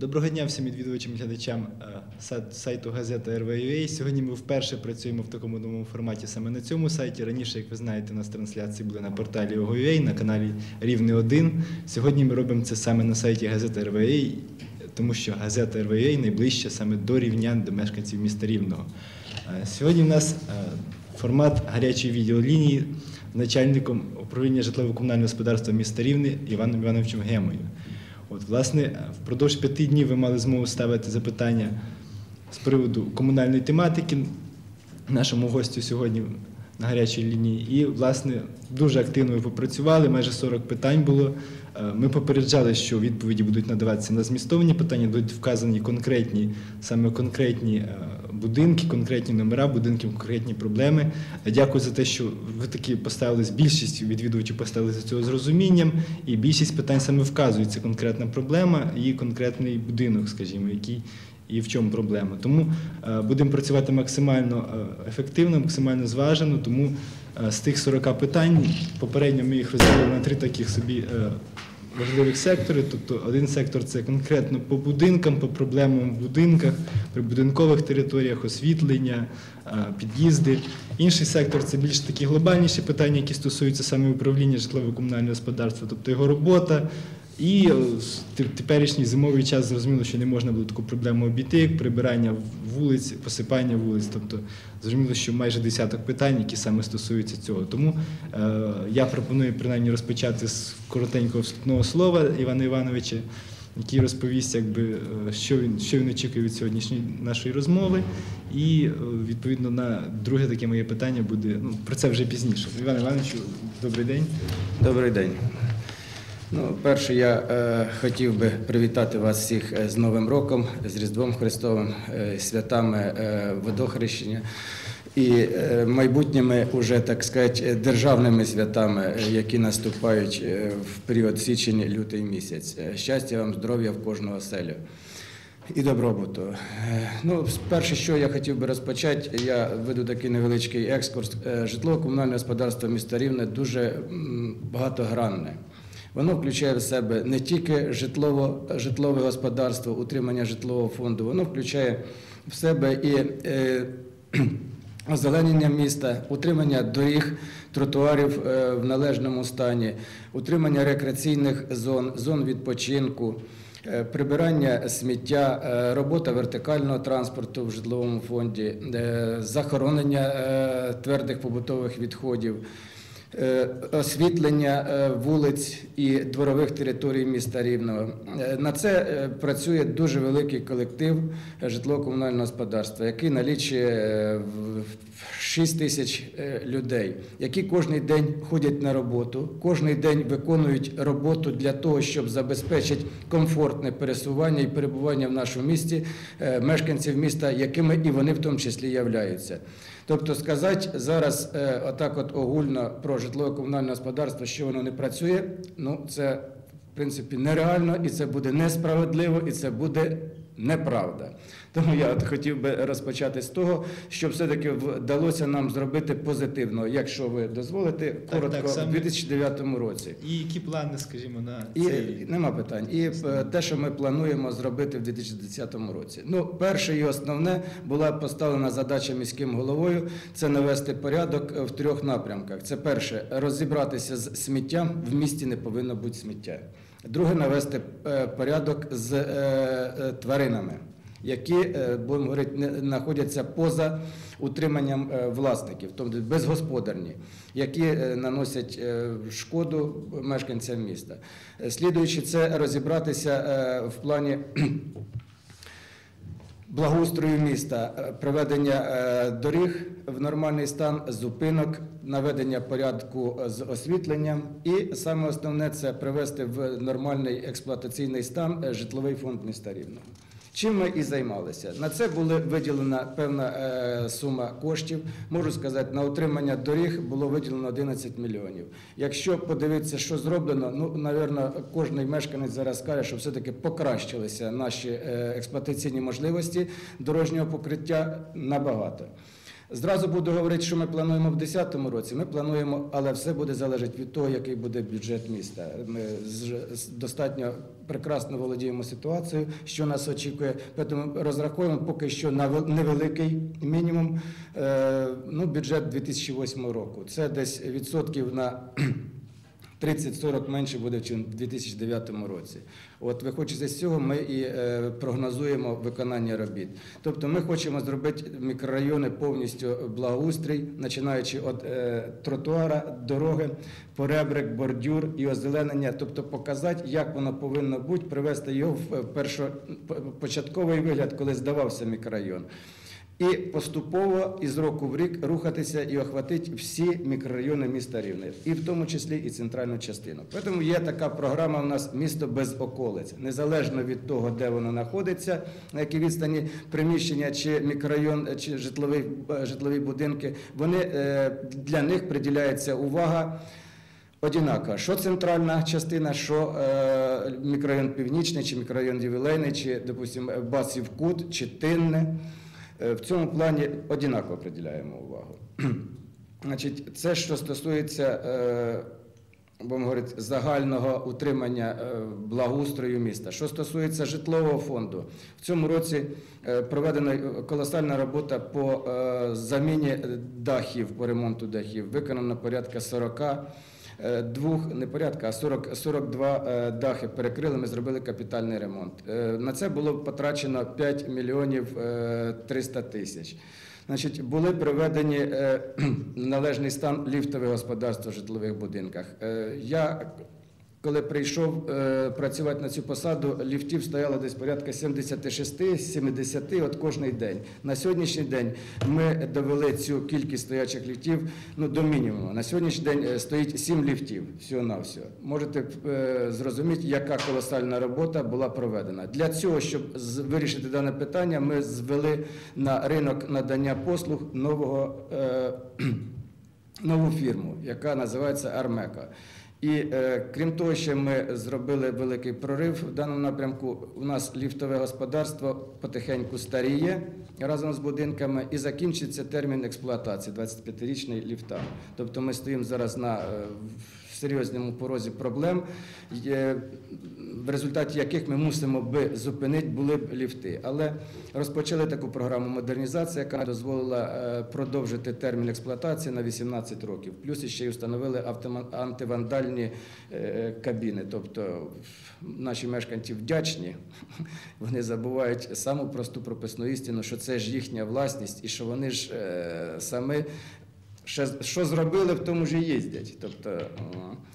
Доброго дня всім відвідувачам і глядачам е, сайту газета РВЮА. Сьогодні ми вперше працюємо в такому новому форматі саме на цьому сайті. Раніше, як ви знаєте, у нас трансляції були на порталі ОГОЮА, на каналі Рівне 1. Сьогодні ми робимо це саме на сайті газети РВЮА, тому що газета РВЮА найближча саме до рівнян, до мешканців міста Рівного. Е, Сьогодні в нас е, формат гарячої відеолінії з начальником управління житлово-комунального господарства міста Рівне Іваном Івановичем Гемою. От, власне, впродовж п'яти днів ви мали змогу ставити запитання з приводу комунальної тематики нашому гостю сьогодні на гарячій лінії. І, власне, дуже активно ви попрацювали, майже 40 питань було. Е, Ми попереджали, що відповіді будуть надаватися на змістовні питання, будуть вказані конкретні, саме конкретні е, будинки, конкретні номера будинків, конкретні проблеми. Дякую за те, що ви таки поставились, більшість відвідувачів поставилися цього з розумінням, і більшість питань саме вказується конкретна проблема і конкретний будинок, скажімо, який і в чому проблема. Тому е, будемо працювати максимально е, ефективно, максимально зважено. Тому е, з тих 40 питань попередньо ми їх розділили на три таких собі. Важливих секторів, тобто один сектор це конкретно по будинкам, по проблемам в будинках, при будинкових територіях, освітлення, е, під'їзди. Інший сектор це більш такі глобальніші питання, які стосуються саме управління житлово-комунального господарства, тобто його робота, і е, теперішній зимовий час зрозуміло, що не можна було таку проблему обійти, як прибирання вулиць, посипання вулиць. Тобто зрозуміло, що майже десяток питань, які саме стосуються цього. Тому е, я пропоную принаймні розпочати з коротенького вступного слова Івана Івановича, який розповість, якби, е, що він, що він очікує від сьогоднішньої нашої розмови. І е, відповідно на друге таке моє питання буде ну, про це вже пізніше. Іван Івановичу, добрий день. Добрий день. Ну, перше, я е, хотів би привітати вас всіх е, з Новим роком, з Різдвом Христовим, е, святами е, водохрещення і е, майбутніми, уже так сказати, державними святами, е, які наступають е, в період січень-лютий місяць. Щастя вам, здоров'я в кожного селю. І добробуту. Ну, перше, що я хотів би розпочати, я веду такий невеличкий екскурс. Е, Житлово-комунальне господарство міста Рівне дуже багатогранне. Воно включає в себе не тільки житлово, житлове господарство, утримання житлового фонду, воно включає в себе і е, озеленення міста, утримання доріг, тротуарів е, в належному стані, утримання рекреаційних зон, зон відпочинку. Е, Прибирання сміття, е, робота вертикального транспорту в житловому фонді, захоронення твердих побутових відходів, освітлення е, вулиць і дворових територій міста Рівного. Е, На це е, працює дуже великий колектив е, житлово-комунального господарства, який налічує е, 6 тисяч е, людей, які кожен день ходять на роботу, кожен день виконують роботу для того, щоб забезпечити комфортне пересування і перебування в нашому місті е, мешканців міста, якими і вони в тому числі являються. Тобто сказати зараз е, отак от огульно про житлово-комунальне господарство, що воно не працює, ну це в принципі нереально, і це буде несправедливо, і це буде неправда. Тому я от хотів би розпочати з того, щоб все-таки вдалося нам зробити позитивно, якщо ви дозволите, коротко так, в 2009 році. І які плани, скажімо, на І цей нема питань. І е, те, що ми плануємо зробити в 2010 році. Ну, перше і основне була поставлена задача міським головою це навести порядок в трьох напрямках. Це перше розібратися з сміттям. В місті не повинно бути сміття. Друге навести е, порядок з е, е, тваринами. Які будемо говорити, знаходяться поза утриманням власників, тобто безгосподарні, які наносять шкоду мешканцям міста. Слідуючи це розібратися в плані благоустрою міста, приведення е, доріг в нормальний стан, зупинок, наведення порядку з освітленням, і саме основне це привести в нормальний експлуатаційний стан е, житловий фонд міста Рівного. Чим ми і займалися? На це була виділена певна е, сума коштів. Можу сказати, на утримання доріг було виділено 11 мільйонів. Якщо подивитися, що зроблено, ну, напевно, кожен мешканець зараз скаже, що все-таки покращилися наші е, експлуатаційні можливості дорожнього покриття набагато. Зразу буду говорити, що ми плануємо в 2010 році. Ми плануємо, але все буде залежати від того, який буде бюджет міста. Ми достатньо прекрасно володіємо ситуацією, що нас очікує. Тому розраховуємо поки що на вел- невеликий мінімум е, ну, бюджет 2008 року. Це десь відсотків на 30-40 менше буде, ніж в 2009 році. От виходячи з цього, ми і е, прогнозуємо виконання робіт. Тобто ми хочемо зробити мікрорайони повністю благоустрій, починаючи від е, тротуара, дороги, поребрик, бордюр і озеленення, тобто показати, як воно повинно бути, привести його в е, першо, початковий вигляд, коли здавався мікрорайон. І поступово із року в рік рухатися і охватити всі мікрорайони міста Рівне, і в тому числі і центральну частину. Тому є така програма у нас місто без околиць, незалежно від того, де воно знаходиться, на якій відстані приміщення чи мікрорайон, чи житлові, е, житлові будинки. Вони е, для них приділяється увага. Одинаково, що центральна частина, що е, мікрорайон Північний, чи мікрорайон Ювілейний, чи, допустимо, Басів Кут, чи Тинне. Е, В цьому плані одинаково приділяємо увагу. Значить, це, що стосується, е, будемо говорити, загального утримання е, благоустрою міста. Що стосується житлового фонду, в цьому році проведена колосальна робота по заміні дахів, по ремонту дахів. Виконано порядка 40 е, двох, не порядка, а 40, 42 е, дахи перекрили, ми зробили капітальний ремонт. Е, На це було потрачено 5 мільйонів е, 300 тисяч. Значить, були приведені е, належний стан ліфтових господарств у житлових будинках. Е, Я коли прийшов е, працювати на цю посаду, ліфтів стояло десь порядка 76-70 от кожний день. На сьогоднішній день ми довели цю кількість стоячих ліфтів ну, до мінімуму. На сьогоднішній день е, стоїть 7 ліфтів всього-навсього. Можете е, зрозуміти, яка колосальна робота була проведена. Для цього, щоб вирішити дане питання, ми звели на ринок надання послуг нового. Е, нову фірму, яка називається Армека. І е, крім того, що ми зробили великий прорив в даному напрямку. У нас ліфтове господарство потихеньку старіє разом з будинками і закінчиться термін експлуатації 25-річний ліфта. Тобто ми стоїмо зараз на е, серйозному порозі проблем, в результаті яких ми мусимо би зупинити були б ліфти. Але розпочали таку програму модернізації, яка дозволила е, продовжити термін експлуатації на 18 років. Плюс ще й встановили антивандальні е, кабіни. Тобто наші мешканці вдячні, вони забувають саму просту прописну істину, що це ж їхня власність і що вони ж е, самі ще, що зробили, в тому ж і їздять. Тобто е,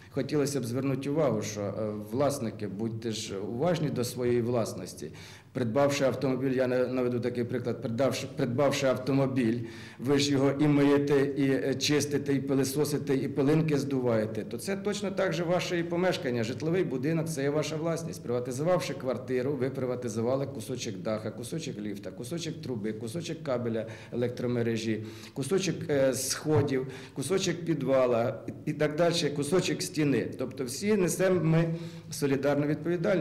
хотілося б звернути увагу, що е, власники, будьте ж уважні до своєї власності. Придбавши автомобіль, я на- наведу такий приклад, придбавши, придбавши автомобіль, ви ж його і миєте, і е, чистите, і пилисосите, і пилинки здуваєте, то це точно так же ваше і помешкання. Житловий будинок це є ваша власність. Приватизувавши квартиру, ви приватизували кусочок даха, кусочок ліфта, кусочок труби, кусочок кабеля електромережі, кусочок е, сходів, кусочок підвала і так далі, кусочок стіни. Тобто всі несемо ми солідарну відповідальність.